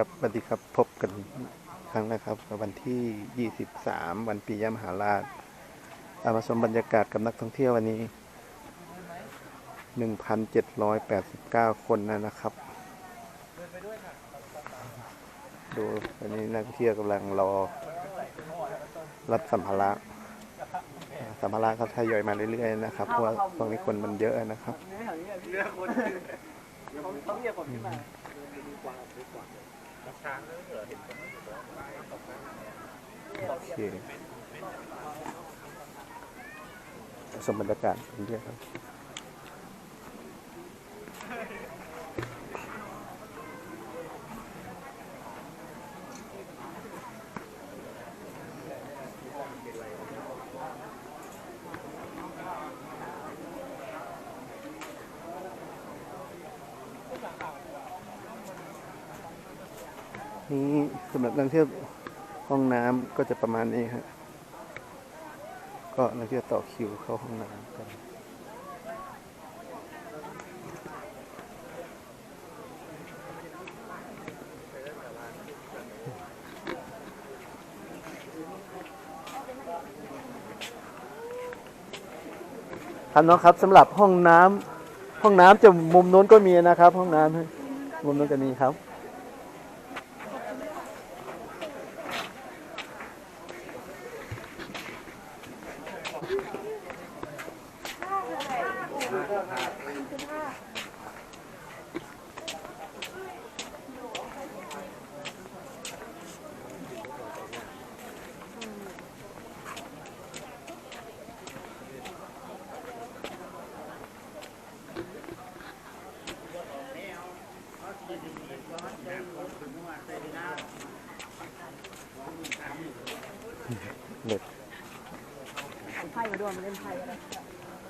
ครับสวัสดีครับพบกันครั้งนะครับวันที่ 23 วันปียมหาราชอามาชมบรรยากาศกับนักท่องเที่ยววันนี้ 1,789 คนนะนะครับ ดูวันนี้นักท่องเที่ยวกำลังรอรับสัมภาระสัมภาระเขาทยอยมาเรื่อยๆนะครับเพราะว่าตรงนี้คนมันเยอะนะครับเรือคนต้องเรียกผมขึ้นมา โอเคชมบรรยากาศเรื่อยๆครับ นี่ สำหรับนักท่องเที่ยวห้องน้ำก็จะประมาณนี้ครับก็นักท่องเที่ยวต่อคิวเข้าห้องน้ำกันครับน้องครับสำหรับห้องน้ำห้องน้ำจะมุมโน้นก็มีนะครับ ห้องน้ำมุมโน้นก็มีครับ วมเล่นไพ่อะไร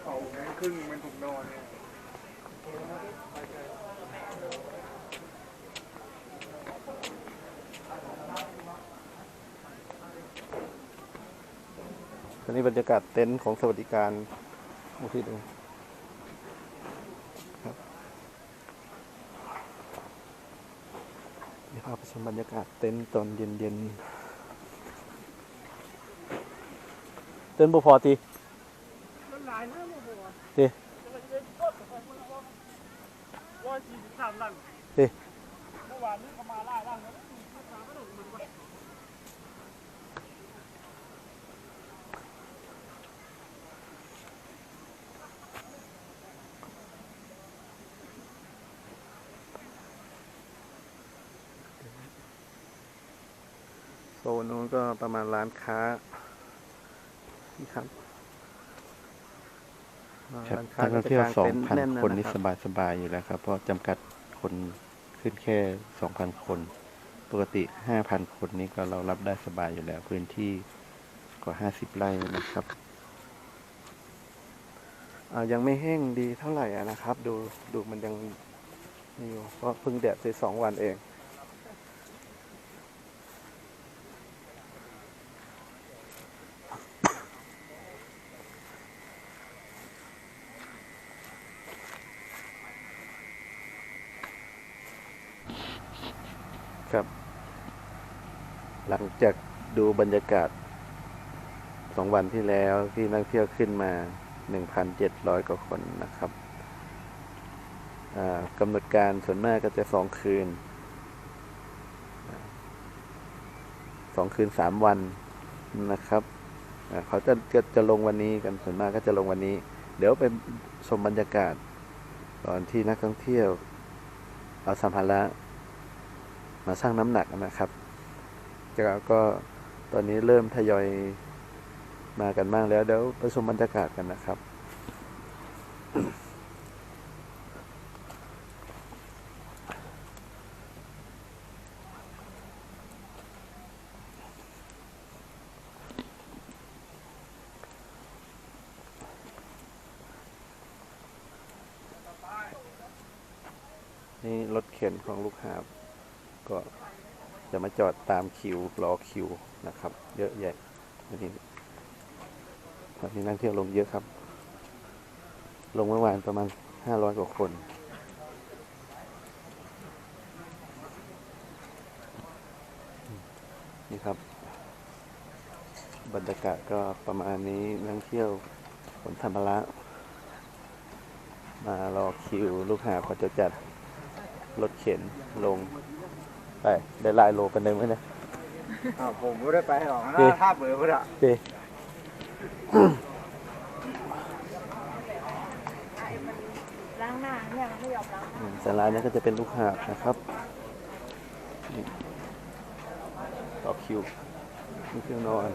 เอาครึ่งเป็นถุงนอนเนี่ยตอนนี้บรรยากาศเต็นท์ของสวัสดิการดูที่ดูครับเดี๋ยวพชมบรรยากาศเต็นท์ตอนเย็นๆเต็นท์บุพอตีมัน หลายนะโมโหดิว่าสี่สิบสามลังดิเมื่อวานนี้เขามาล่าล่างแล้วโซนนู้นก็ประมาณร้านค้านี่ครับ ครับร้านค้านักท่องเที่ยวก็จะสอกงางพันเต็ท์แะคนนี่ะสบายสบายๆอยู่แล้วครับ เพราะจำกัดคนขึ้นแค่สองพันคน ปกติห้าพันคนนี่ก็เรารับได้สบายอยู่แล้ว พื้นที่กว่าห้าสิบไร่นะครับอ่ายังไม่แห้งดีเท่าไหร่อะนะครับ ดูดูมันยังนี่อยู่เพราะเพิ่งแดดไปสองวันเอง หลังจากดูบรรยากาศสองวันที่แล้วที่นักเที่ยวขึ้นมา 1,700 กว่าคนนะครับอ่ากำหนดการส่วนมากก็จะสองคืนสองคืนสามวันนะครับเขาจะจะจะลงวันนี้กันส่วนมากก็จะลงวันนี้ เดี๋ยวไปชมบรรยากาศ ตอนที่นักท่องเที่ยว เอาสัมภาระมาชั่งน้ำหนักนะครับ ก็ตอนนี้เริ่มทยอยมากันบ้างแล้วเดี๋ยวไปชมบรรยากาศกันนะครับนี่รถเข็นของลูกค้าก็ จะมาจอดตามคิวรอคิวนะครับ เยอะแยะวันนี้วันนี้นักเที่ยวลงเยอะครับ ลงเมื่อวานประมาณห้าร้อยกว่าคนนะครับ บรรยากาศก็ประมาณนี้นักท่องเที่ยวขนธรรมระมารอคิว ลูกหาขาจะจัดรถเข็นลง ไปได้ลายโลกันเลยไหมเนี่ยอ้าวผมไม่ได้ไปหรอกเอ๊ะนะถ้าเบื่อไม่ได้โอเคล้างหน้าเนี่ยมันไม่ยอมล้างอืมแต่ร้านนี้ก็จะเป็นลูกหาบนะครับนี่ต่อคิวนี่เครื่องนอน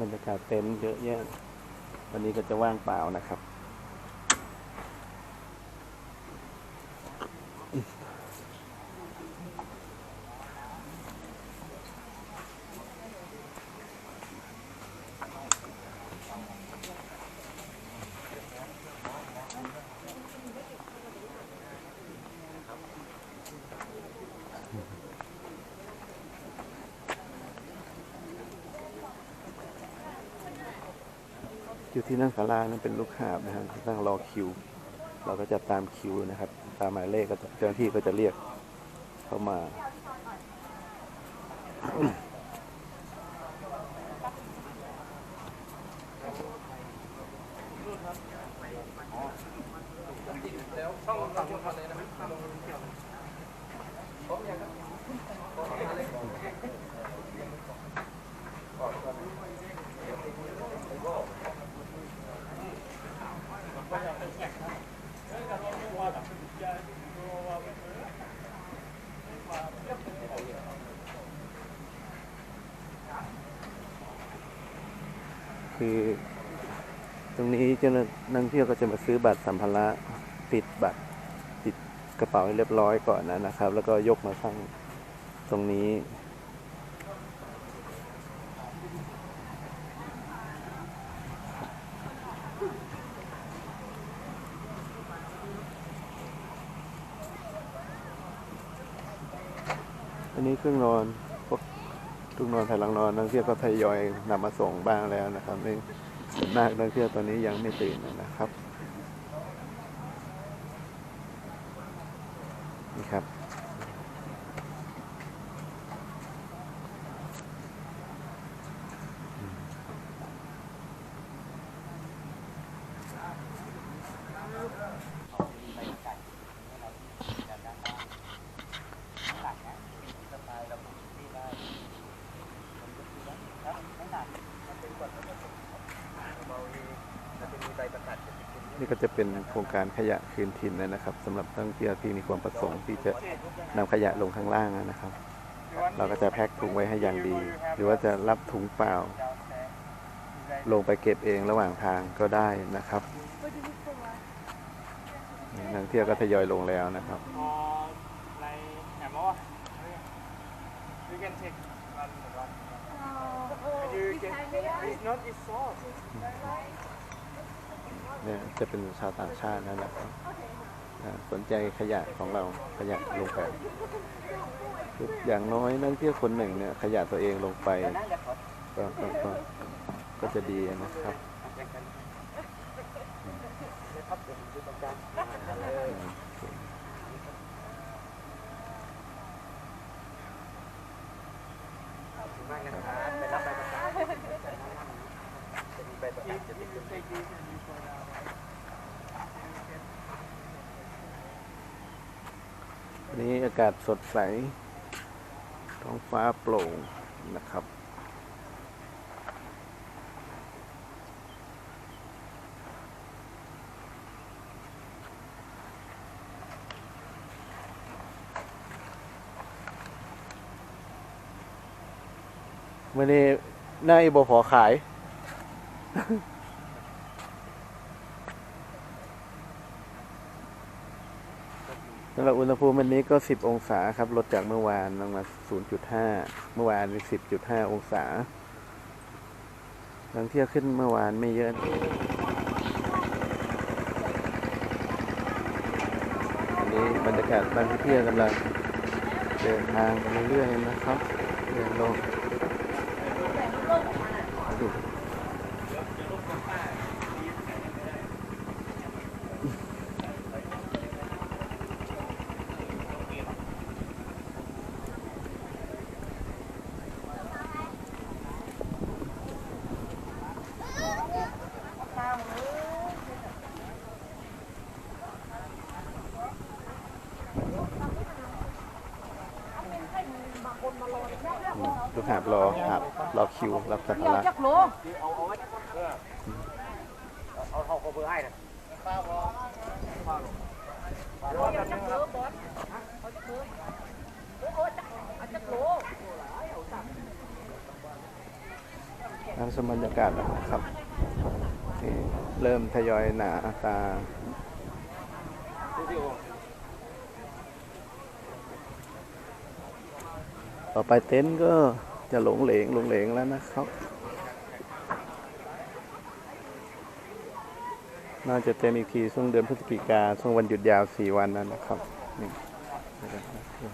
บรรยากาศเต็นท์เยอะแยะวันนี้ก็จะว่างเปล่านะครับ อยู่ที่นั่งศาลานั้นเป็นลูกหาบนะครับนั่งรอคิว เราก็จะตามคิวนะครับ ตามหมายเลขก็เจ้าหน้าที่ก็จะเรียกเข้ามา คือ ตรงนี้เจ้าหน้านักเที่ยวก็จะมาซื้อบัตรสัมภาระติดบัตรติดกระเป๋าให้เรียบร้อยก่อนนะนะครับ แล้วก็ยกมาข้างตรงนี้อันนี้เครื่องนอนพวก ทุกนอนแผ่นหลังนอนนักเที่ยวก็ทยอยนำมาส่งบ้างแล้วนะครับไม่นมากนักเที่ยวตอนนี้ยังไม่ตื่นนะครับนี่ครับ นี่ก็จะเป็นโครงการขยะคืนถิ่นนะครับสำหรับนักท่องเที่ยวที่มีความประสงค์ที่จะนำขยะลงข้างล่างนะครับ เราก็จะแพ็คถุงไว้ให้อย่างดี หรือว่าจะรับถุงเปล่า ลงไปเก็บเองระหว่างทางก็ได้นะครับนักเที่ยวก็ทยอยลงแล้วนะครับอ๋ เนี่ยจะเป็นชาวต่างชาตินั่นแหละครับอ่าสนใจขยะของเราขยะลงไปคืออย่างน้อยนักท่องเที่ยวคนหนึ่งเนี่ยขยะตัวเองลงไปก็ก็ก็ก็จะดีนะครับ วันนี้อากาศสดใส ท้องฟ้าโปร่งนะครับวันนี้หน้าอีโบพอขายำหรับอุณหภูมิวันนี้ก็ 10 องศาครับ ลดจากเมื่อวานลงมา 0.5 เมื่อวานมี10.5 องศานักท่องเที่ยวขึ้นเมื่อวานไม่เยอะอันนี้บรรยากาศนักท่เที่ยวกำลังเดินทางไปเรื่อยๆนะครับ เดินลงดูลูก หาบรอหาบรอคิวรับสักการะจักโลเอาเอาเขาเบอร์ให้นะน้ำสมบรรยากาศนะครับนี่เริ่มทยอยหนาตาต่อไปเต็นท์ก็ จะหลงเหลงหลงเหลงแล้วนะครับ น่าจะเต็มอีกทีช่วงเดือนพฤศจิกาช่วงวันหยุดยาวสี่วันนั่นนะครับนี่นี่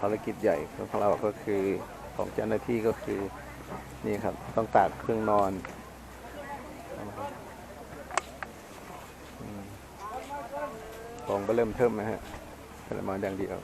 ภารกิจใหญ่ของเราก็คือของเจ้าหน้าที่ก็คือนี่ครับ ต้องตากเครื่องนอนอืมของก็เริ่มเทิมนะฮะกระมังอย่างเดียว